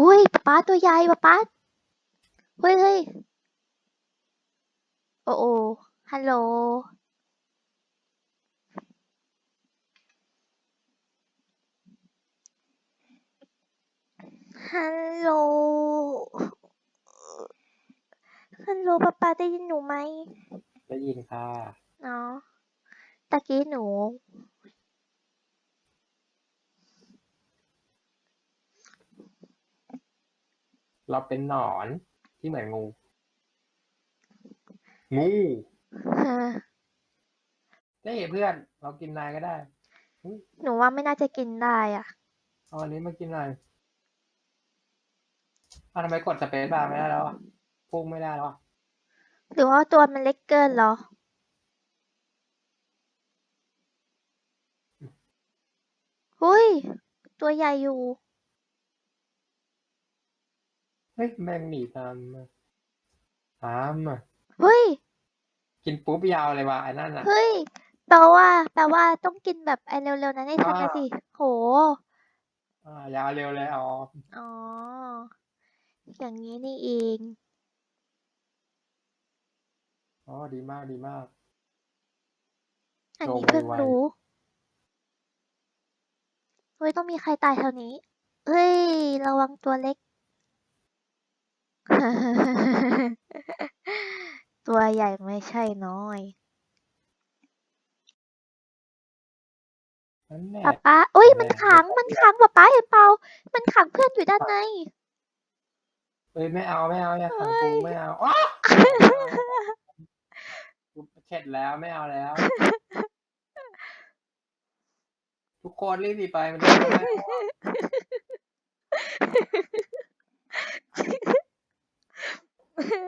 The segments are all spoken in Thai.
หุ้ยป๊าป๊าตัวใหญ่ป๊าป๊าเฮ้ยเฮ้ยโอ้โอฮัลโหลฮัลโหล ฮัลโหลป๊าป๊าได้ยินหนูไหมได้ยินค่ะ เนาะตะกี้หนู เราเป็นหนอนที่เหมือนงู งูเออเฮ้ยเพื่อน เรากินนายก็ได้หนูว่าไม่น่าจะกินได้อะเอาอันนี้มากินหน่อยอ้าวทำไมกดสเปซบาร์ไม่ได้แล้วอะพุ่งไม่ได้แล้วอะหรือว่าตัวมันเล็กเกินเหรอ หุ้ย ตัวใหญ่อยู่เฮ้ยแม่งหนีตามมาตามอะเฮ้ย กินปุ๊บยาวเลยว่ะไอ้นั่นอะ เฮ้ยแปลว่าแปลว่าต้องกินแบบไอ้เร็วๆนั้นให้ทันนะอ่าสิ โห อ่ายาวเร็วเลยอ๋ออ๋อ อย่างนี้นี่เอง อ๋อดีมากดีมากอันโตนี้เพิ่งไวๆรู้เฮ้ยต้องมีใครตายแถวนี้ เฮ้ย ระวังตัวเล็ก ตัวใหญ่ไม่ใช่น้อยนั่นแหละป๊าป๊าเอ้ยแม่มันขัง มันขังป๊าป๊าเห็นเปล่า มันขังเพื่อนอยู่ด้านใน เอ้ยไม่เอาไม่เอาอย่าขังเฮ้กูยไม่เอาอ๋อกูเข็ดแล้วไม่เอาแล้ว ทุกคนรีบหนีไปมันจะไม่ ได้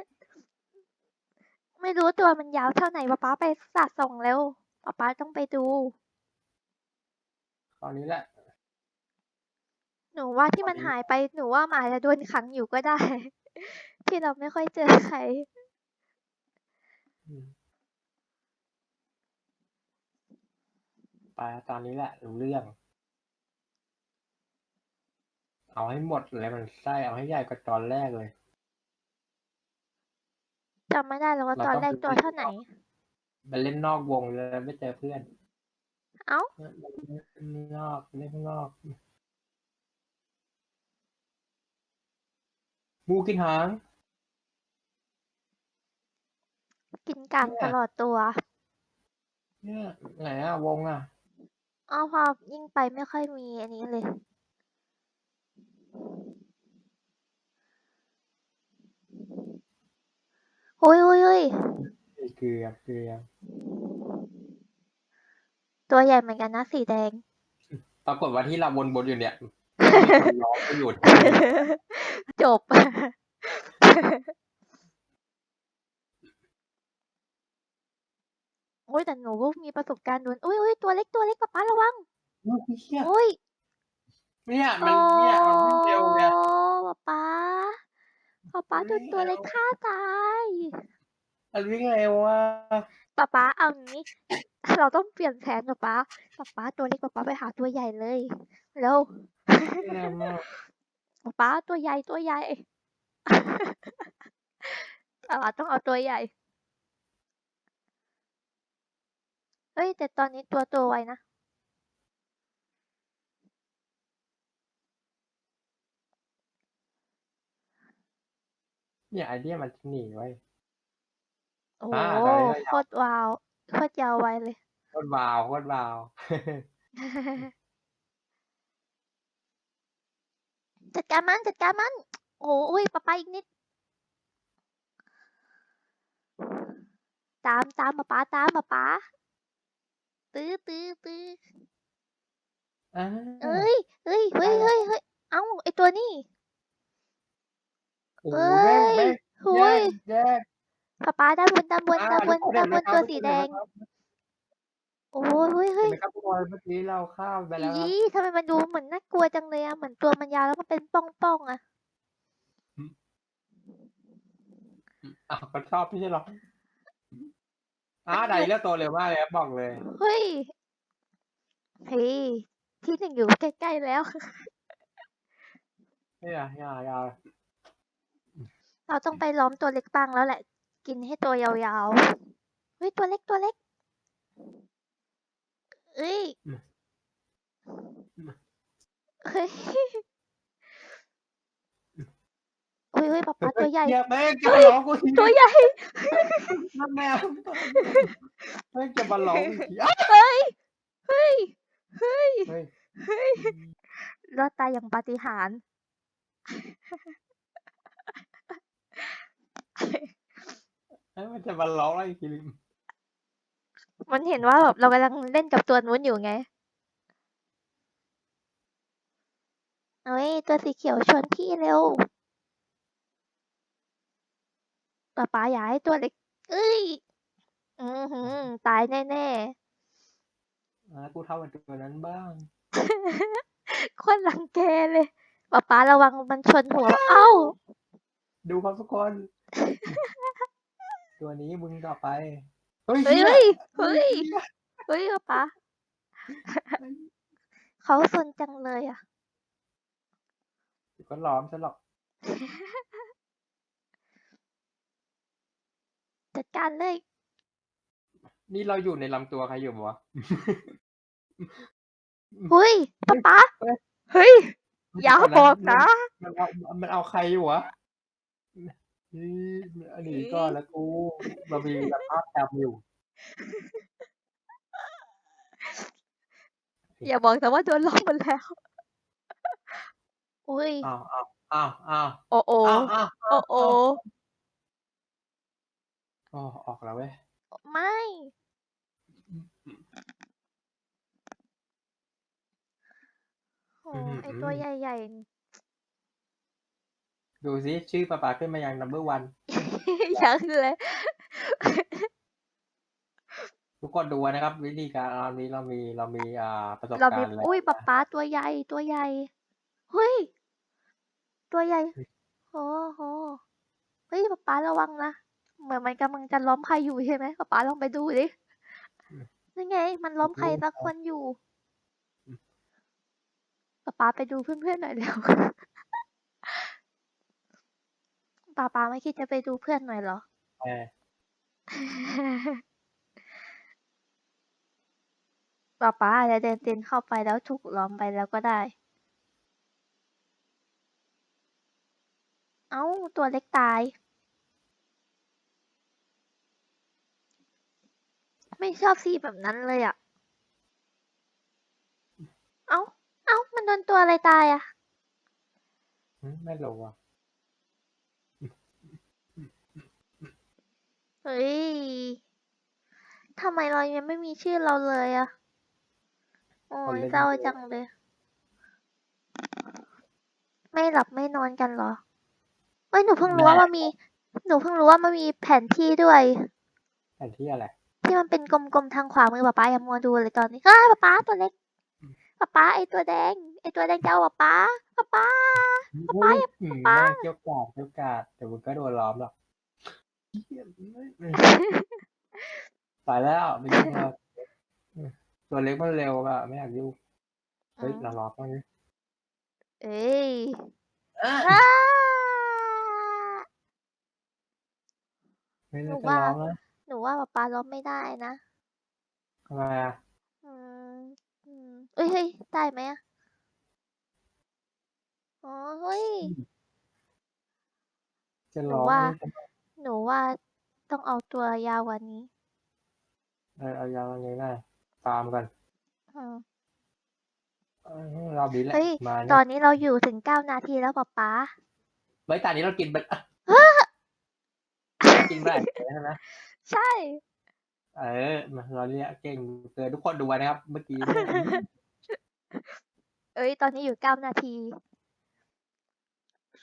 ไม่รู้ตัวมันยาวเท่าไหนป๊าป๊าไปสะส่องเร็วป๊าป๊าต้องไปดูตอนนี้แหละ หนูว่าที่ตอนมันนี้หายไปหนูว่ามันอาจจะโดนขังอยู่ก็ได้ ที่เราไม่ค่อยเจอใคร อืมไปตอนนี้แหละรู้เรื่อง เอาให้หมดเลยมันไส้เอาให้ใหญ่กว่าตอนแรกเลย จำไม่ได้แล้วว่าเราตอนต้องแรกไปตัวเล่นเท่าไหนนอกไปเล่นนอกวงเลยไม่เจอเพื่อน เอ้าเล่นนอกเล่นข้างนอกงูกินหาง กินกลางเนี่ตยลอดตัว เนี่ยไหนอะวงอะอ้าวพอยิ่งไปไม่ค่อยมีอันนี้เลย โอ้ยโอ้ยโอ้ยเกลือเกลือตัวใหญ่เหมือนกันนะสีแดง ปรากฏว่าที่เราวนๆอยู่เนี่ยมีคนล้อมกันอยู่จบ โอ้ยแต่หนูก็มีประสบการณ์โดนโอ้ยโอ้ยตัวเล็กตัวเล็กป๊าป๊าระวังโอ้ยเหี้ยโอ้ยเนี่ยมันเนี่ยมันวิ่งเร็วเนี่ยโอ้ป๊าป๊า ป๊าป๊าโดนตัวเล็กฆ่าตายมันวิ่งเร็วว่ะป๊าป๊าเอางี้ เราต้องเปลี่ยนแผนป๊าป๊าป๊าป๊าตัวเล็กป๊าป๊าไปหาตัวใหญ่เลยเร็ววิ่งเร็วมากป๊าป๊าตัวใหญ่ตัวใหญ่ป๊าป๊าต้องเอาตัวใหญ่เฮ้ยแต่ตอนนี้ตัวโตไวนะ เนี่ยไอเดียมันหนีไว้ยโอ้อ่าโหตอนนี้เรายาวโคตรวาวโคตรยาวไวเลย โคตรวาวโคตรวาว จัดการมันจัดการมัน โอ้โหอุ้ยป๊าป๊าอีกนิด ตามตามป๊าป๊าตามป๊าป๊าตื้อตื้อตื้ออ่าเอ้ยเฮ้ยเฮ้ยเฮ้ยเฮ้ยเอ้าไอตัวนี้ โอ้โหเอ้แม่งยแม่งหุแยยกแยกป๊าป๊าด้านบนด้านบนอ่าด้านบนทุกคนด้านบเห็นนไหมตัวครับสีทุกคนแดเห็นงไหมครับโอ้ยเฮ้ยเห็เฮ้นยไหมครับทุกคนเมื่อกี้เราข้ามไปแล้วครับอีทำไมมันดูเหมือนน่ากลัวจังเลยอะเหมือนตัวมันยาวแล้วมันเป็นป้องๆอะอ้าวเขาชอบไม่ใช่หรออ่าไดเลือกตัวเร็วมากเลยครับบอกเลย เฮ้ยเฮ้ยที่หนึ่งอยู่ใกล้ๆแล้วอย่าอย่าอย่า เราต้องไปล้อมตัวเล็กบ้างแล้วแหละ กินให้ตัวยาวๆเฮ้ยตัวเล็กตัวเล็กเอ้ยเฮ้ยเฮ้ยเฮ้ยป๊าป๊าตัวใหญ่เหี้ยแม่งจะมาร้องกูทีตัวใหญ่นั่นแมวแม่งจะมาร้องกูทีอ้าวเฮ้ยเฮ้ยเฮ้ยเฮ้ยเฮ้ยรอดตายอย่างปาฏิหาริย์ เฮ้ยมันจะมาร้องอะไรทีนึงมันเห็นว่าแบบเรากำลังเล่นกับตัวนู้นอยู่ไงเอ้ยตัวสีเขียวชวนพี่เร็วป๊าป๊าอย่าให้ตัวเล็กเอ้ย อือหือ ตายแน่อะกูทำมันตัวนั้นบ้าง ๆ คนรังแกเลยป๊าป๊าระวังมันชนหัว เอ้า ดูครับทุกคน ตัวนี้มึงต่อไป เฮ้ยเฮ้ยเหี้ยเฮ้ย เฮ้ย เฮ้ยป๊าป๊าเขาสนจังเลยอะเดี๋ยวก็ล้อมซะหรอก จัดการเลย นี่เราอยู่ในลำตัวใครอยู่วะเฮ้ยป๊าป๊าเฮ้ยเฮ้ย อย่าบอกนะ มันเอามันเอาใครอยู่วะ นี่อันนี้ก่อนแล้วกูเรามีสภาพแอบอยู่ อย่าบอกแต่ว่าโดนล้อมหมดแล้ว อุ้ย อ้าวอ้าวอ้าวอ้าวโอโอ อ้าวอ้าวโอโอ อ๋อออกแล้วเว้ย ไม่ โหไอตัวใหญ่ ดูซิชื่อปลาปลาขึ้นมายัง number one ๆยังเลย ทุกคนดูนะครับ วิธีการเรามีเรามีเรามีอ่าประสบเราการมีณ์แล้วอุ้ยป๊านะป๊าตัวใหญ่ตัวใหญ่เฮ้ย ตัวใหญ่เฮ้ยโอ้โหเฮ้ยป๊าป๊าระวังนะเหมือนมันกำลังจะล้อมใครอยู่ใช่ไหมป๊าป๊าลองไปดูดินั่นไง มันล้อมใครสักคนอยู่ป๊าป๊าไปดูเพื่อนๆหน่อยเร็ว ป๊าป๊าไม่คิดจะไปดูเพื่อนหน่อยเหรอ เออป๊าป๊าอาจจะเดินเดินเข้าไปแล้วถูกล้อมไปแล้วก็ได้ เอ้า ตัวเล็กตาย ไม่ชอบสีแบบนั้นเลยอะ เอ้า เอ้า มันโดนตัวอะไรตายอะหืมไม่รู้อะ เฮ้ย ทำไมเรายังไม่มีชื่อเราเลยอะโอ้คนยเล่นเศร้าเยอะจังเลย ไม่หลับไม่นอนกันเหรอเอ้ยหนูเพิ่งรู้ว่ามันมี หนูเพิ่งรู้ว่ามันมีแผนที่ด้วย แผนที่อะไร ที่มันเป็นกลมๆทางขวามือป๊าป๊าอย่ามัวดูเลยตอนนี้เฮ้ยป๊าป๊าตัวเล็กป๊าป๊าไอตัวแดง ไอตัวแดงจะเอาป๊าป๊าป๊าป๊าอุ้ยหืมป๊าแม่งเกี่ยวกาดเกี่ยวกาดแต่มึงก็โดนล้อมหรอก เหี้ยไม่ไม่ตายแล้วไม่ยุ่งแล้วตัวเล็กมันเร็วอะไม่อยากยุ่งเฮ้ยเราล้อมมันดิเอ้ยอะอ้าไม่หนูได้จะว่าล้อมนะหนูว่าป๊าป๊าล้มไม่ได้นะทำไมอะอืมอืมเอ้ยเฮ้ยได้ไหมอะอ๋อเฮ้ย จะหนูล้อมว่า ไม่ได้ หนูว่าต้องเอาตัวยาวกว่านี้เออเอายาวอันนี้ได้ตามกันอืมเออเราดีแหละเฮ้ย มาตเนี่อยนนี้เราอยู่ถึงเก้านาทีแล้วป๊าป๊าเฮ้ยตอนนี้เรากินไปอะกินไปใช่ไหม ใช่ เออมาเราเนี่ยเก่งเกินทุกคนดูไว้นะครับ เมื่อกี้เนี่ยเอ้ย ตอนนี้อยู่เก้านาที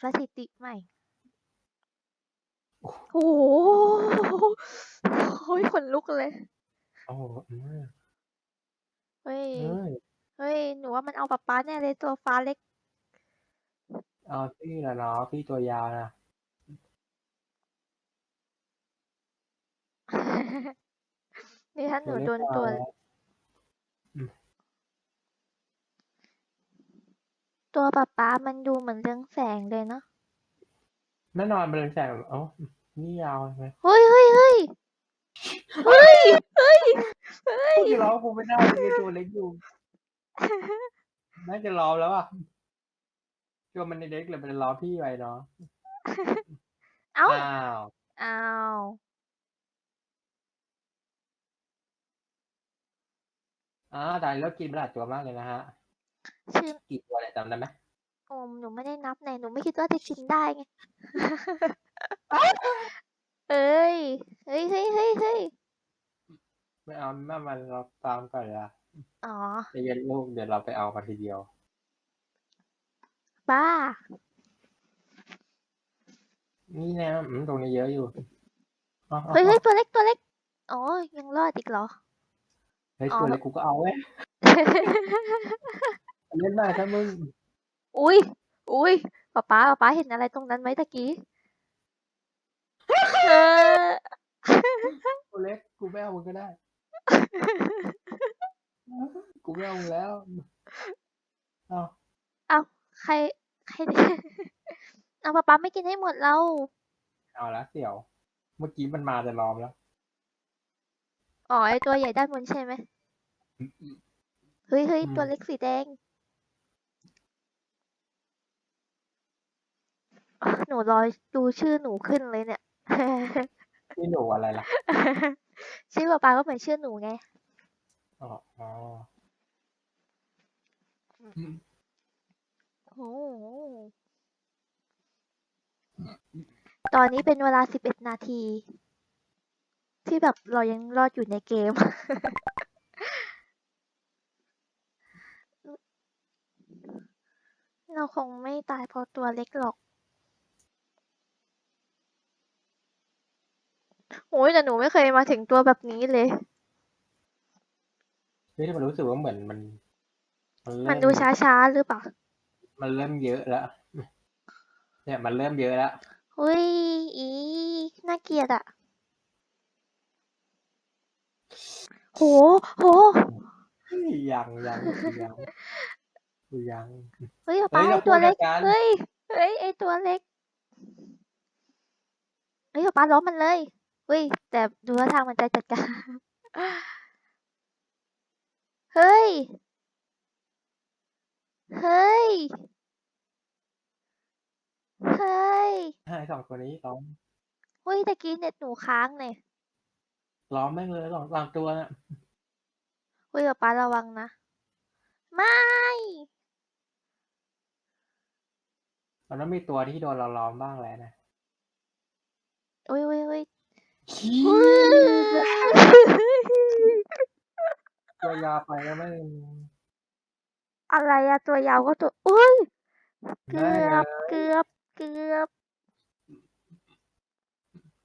สถิติใหม่ โอ้โหโอ้ยขนลุกเลยโอ้อืมเฮ้ยเอ้ยเฮ้ยหนูว่ามันเอาป๊าป๊าแน่เลยตัวฟ้าเล็ก เอาพี่ละเนาะพี่ตัวยาวนะนี่ถ้าหนูเล็โดนตัวมาแล้วอืมตัวป๊าป๊ามันดูเหมือนเรืองแสงเลยเนาะ แน่นอนมันเรืองแสงเอ้านี่ยาวไหมเฮ้ยเฮ้ยเฮ้ยเฮ้ยเฮ้ยเฮ้ยกูจะล้อกูไม่ได้เลยตัวเล็กอยู่น่าจะล้อแล้วอะตัวมันเล็กเลยมันล้อพี่ไปเนาะเอ้าอ้าวอ้าวอ้าวแต่เลิกกินไปหลายตัวมากเลยนะฮะชื่อกี่ตัวเนี่ยจำได้ไหมโอมหนูไม่ได้นับไหนหนูไม่คิดว่าจะกินได้ไงเอ้ยเฮ้ยเฮ้ยเฮ้ยเฮ้ยไม่เอาแม่มันเราตามก่อนละอ๋อใจเย็นลูกเดี๋ยวเราไปเอามาทีเดียว บ้า นี่นะอืมตรงนี้เยอะอยู่อาอาเฮ้ยอาเฮ้ยตัวเล็กตัวเล็กอ๋อยังรอดอีกเหรอ เฮ้ยอ๋อตัวเล็กกูก็เอาเว้ย เล่นได้ถ้ามึง อุ้ยอุ้ยป๊าป๊าป๊าป๊าเห็นอะไรตรงนั้นไหมตะกี้เออตัวเล็กกูไม่เอามึงก็ได้ กูไม่เอามึงแล้ว เอาเอาใครใครเนี่ยเอาป๊าป๊าไม่กินให้หมดเราเอาละเสี่ยว เมื่อกี้มันมาจะล้อมแล้ว อ๋อไอตัวใหญ่ด้านบนใช่ไหมเฮ้ยเฮ้ยอืมตัวเล็กสีแดงอะ หนูรอดูชื่อหนูขึ้นเลยเนี่ย นี่หนูอะไรล่ะชื่อป๊าป๊าก็เหมือนชื่อหนูไง อ๋ออ๋อโอ้โหตอนนี้เป็นเวลาสิบเอ็ดนาที ที่แบบเรายังรอดอยู่ในเกม เราคงไม่ตายเพราะตัวเล็กหรอก โอ้ยแต่หนูไม่เคยมาถึงตัวแบบนี้เลย เฮ้ยมันรู้สึกว่าเหมือนมัน มันเริ่มันดูช้าๆหรือเปล่า มันเริ่มเยอะแล้ว เนี่ยมันเริ่มเยอะแล้วเฮ้ยอีน่าเกลียดอะโห โหเฮ้ยยังยังยังยัง เฮ้ยเฮ้ป้ายไอเราตัวเล็กพูดด้วยกันเฮ้ย เฮ้ยไอตัวเล็ก เฮ้ยป้าล้อมมันเลย เฮ้ย แต่ดูท่าทางมันจะจัดการ เฮ้ย เฮ้ย เฮ้ยให้สองตัวนี้ล้อมเฮ้ยตะกี้เน็ตหนูค้างเนี่ยล้อมแม่งเลยสองสามตัวน่ะเฮ้ยป้าระวังนะ ไม่ มันต้องมีตัวที่โดนเราล้อมบ้างแล้วนะเฮ้ยเฮ้ยเฮ้ย ตัวยาไปแล้วไม่อะไรอะตัวยาวก็ตัวอุ้ย เกืได้อเลบยเกือบ เกือบ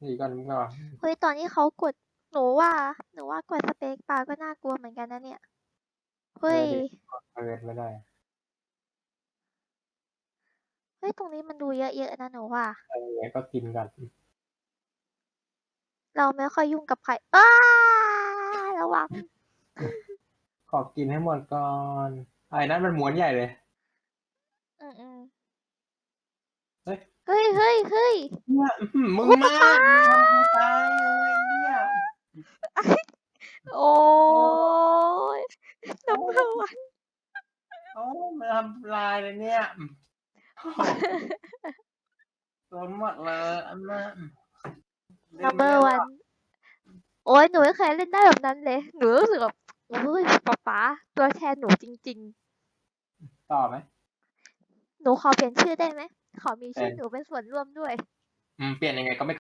หนีก่อนมึงก่อนเฮ้ยตอนที่เขากด หนูว่า หนูว่ากดสเปคปาก็น่ากลัวเหมือนกันนะเนี่ย เฮ้ย เปิดไม่ได้ เฮ้ย ตรงนี้มันดูเยอะๆนะหนูว่าเออก็กินกัน เราไม่ค่อยยุ่งกับใครอ้าระวัง ขอกินให้หมดก่อนไอ้นั้นมันม้วนใหญ่เลย อืมอืมเฮ้ย เฮ้ยเฮ้ยเฮ้ยเนี่ยอื้อหือมึงมากมึงทำกูตายเลยเนี่ยโอ้ยน้ำเพื่อนโอ้มันทำลายเลยเนี่ยโอ้โหโดนหมดเลยอันนั้น นัมเบอร์วันโอ้ยหนูไม่เคยเล่นได้แบบนั้นเลย หนูรู้สึกแบบโอ้ยป๊าป๊าตัวแทนหนูจริง ต่อไหมๆ หนูขอเปลี่ยนชื่อได้ไหม ขอมีชื่อเป็นหนูเป็นส่วนร่วมด้วย อืมเปลี่ยนยังไงก็ไม่